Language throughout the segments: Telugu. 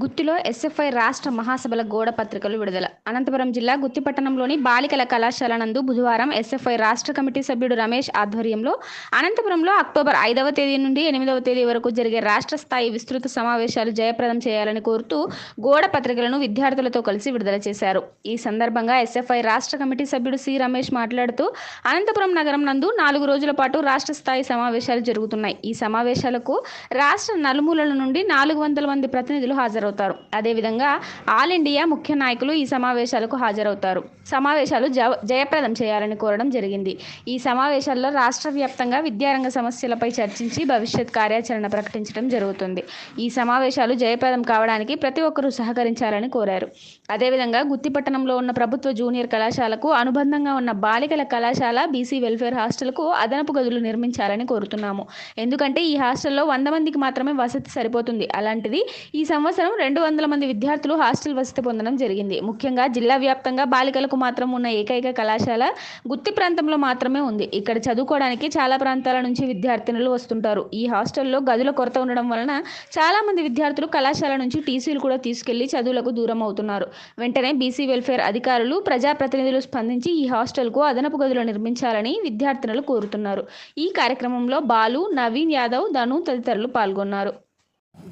గుత్తిలో ఎస్ఎఫ్ఐ రాష్ట్ర మహాసభల గోడ పత్రికలు విడుదల. అనంతపురం జిల్లా గుత్తి పట్టణంలోని బాలికల కళాశాల నందు బుధవారం ఎస్ఎఫ్ఐ రాష్ట్ర కమిటీ సభ్యుడు రమేష్ ఆధ్వర్యంలో అనంతపురంలో అక్టోబర్ ఐదవ తేదీ నుండి ఎనిమిదవ తేదీ వరకు జరిగే రాష్ట్ర స్థాయి విస్తృత సమావేశాలు జయప్రదం చేయాలని కోరుతూ గోడ పత్రికలను విద్యార్థులతో కలిసి విడుదల చేశారు. ఈ సందర్భంగా ఎస్ఎఫ్ఐ రాష్ట్ర కమిటీ సభ్యుడు సి రమేష్ మాట్లాడుతూ అనంతపురం నగరం నందు నాలుగు రోజుల పాటు రాష్ట్ర స్థాయి సమావేశాలు జరుగుతున్నాయి. ఈ సమావేశాలకు రాష్ట్ర నలుమూలల నుండి నాలుగు వందల మంది ప్రతినిధులు హాజరు హాజరవుతారు. అదేవిధంగా ఆల్ ఇండియా ముఖ్య నాయకులు ఈ సమావేశాలకు హాజరవుతారు. సమావేశాలు జ- జయప్రదం చేయాలని కోరడం జరిగింది. ఈ సమావేశాల్లో రాష్ట్ర వ్యాప్తంగా విద్యారంగ సమస్యలపై చర్చించి భవిష్యత్ కార్యాచరణ ప్రకటించడం జరుగుతుంది. ఈ సమావేశాలు జయప్రదం కావడానికి ప్రతి ఒక్కరూ సహకరించాలని కోరారు. అదేవిధంగా గుత్తిపట్టణంలో ఉన్న ప్రభుత్వ జూనియర్ కళాశాలకు అనుబంధంగా ఉన్న బాలికల కళాశాల బీసీ వెల్ఫేర్ హాస్టల్కు అదనపు గదులు నిర్మించాలని కోరుతున్నాము. ఎందుకంటే ఈ హాస్టల్లో వంద మందికి మాత్రమే వసతి సరిపోతుంది. అలాంటిది ఈ సంవత్సరం రెండు వందల మంది విద్యార్థులు హాస్టల్ వసతి పొందడం జరిగింది. ముఖ్యంగా జిల్లా వ్యాప్తంగా బాలికలకు మాత్రం ఉన్న ఏకైక కళాశాల గుత్తి ప్రాంతంలో మాత్రమే ఉంది. ఇక్కడ చదువుకోవడానికి చాలా ప్రాంతాల నుంచి విద్యార్థినులు వస్తుంటారు. ఈ హాస్టల్లో గదుల కొరత ఉండడం వలన చాలా మంది విద్యార్థులు కళాశాల నుంచి టీసీలు కూడా తీసుకెళ్ళి చదువులకు దూరం అవుతున్నారు. వెంటనే బీసీ వెల్ఫేర్ అధికారులు ప్రజాప్రతినిధులు స్పందించి ఈ హాస్టల్కు అదనపు గదులు నిర్మించాలని విద్యార్థినులు కోరుతున్నారు. ఈ కార్యక్రమంలో బాలు నవీన్ యాదవ్ ధను తదితరులు పాల్గొన్నారు.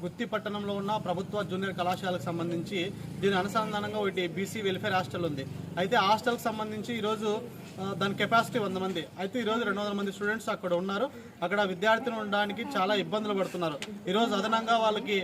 గుత్తి పట్టణంలో ఉన్న ప్రభుత్వ జూనియర్ కళాశాలకు సంబంధించి దీని అనుసంధానంగా ఒకటి బీసీ వెల్ఫేర్ హాస్టల్ ఉంది. అయితే హాస్టల్కి సంబంధించి ఈరోజు దాని కెపాసిటీ వంద మంది. అయితే ఈరోజు రెండు వందల మంది స్టూడెంట్స్ అక్కడ ఉన్నారు. అక్కడ విద్యార్థులు ఉండడానికి చాలా ఇబ్బందులు పడుతున్నారు. ఈరోజు అదనంగా వాళ్ళకి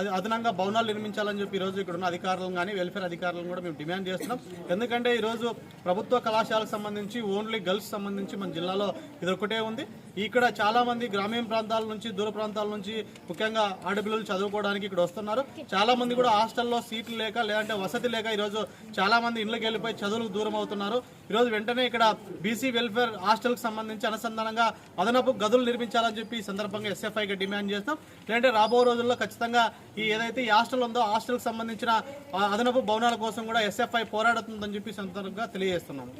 అదనంగా భవనాలు నిర్మించాలని చెప్పి ఈరోజు ఇక్కడ ఉన్న అధికారులను కానీ వెల్ఫేర్ అధికారులను కూడా మేము డిమాండ్ చేస్తున్నాం. ఎందుకంటే ఈరోజు ప్రభుత్వ కళాశాలకు సంబంధించి ఓన్లీ గర్ల్స్ సంబంధించి మన జిల్లాలో ఇది ఒకటే ఉంది. ఇక్కడ చాలామంది గ్రామీణ ప్రాంతాల నుంచి దూర ప్రాంతాల నుంచి ముఖ్యంగా ఆడపిల్లలు చదువుకోవడానికి ఇక్కడ వస్తున్నారు. చాలామంది కూడా హాస్టల్లో సీట్లు లేక లేదంటే వసతి లేక ఈరోజు చాలామంది ఇండ్లకి వెళ్ళిపోయి చదువులకు దూరం అవుతున్నారు. ఈరోజు వెంటనే ఇక్కడ బీసీ వెల్ఫేర్ హాస్టల్కి సంబంధించి అనుసంధానంగా అదనపు గదులు నిర్మించాలని చెప్పి ఈ సందర్భంగా ఎస్ఎఫ్ఐకి డిమాండ్ చేస్తాం లేదంటే రాబో రోజుల్లో ఖచ్చితంగా ఈ ఏదైతే ఈ హాస్టల్ ఉందో హాస్టల్కి సంబంధించిన అదనపు భవనాల కోసం కూడా ఎస్ఎఫ్ఐ పోరాడుతుందని చెప్పి సందర్భంగా తెలియజేస్తున్నాము.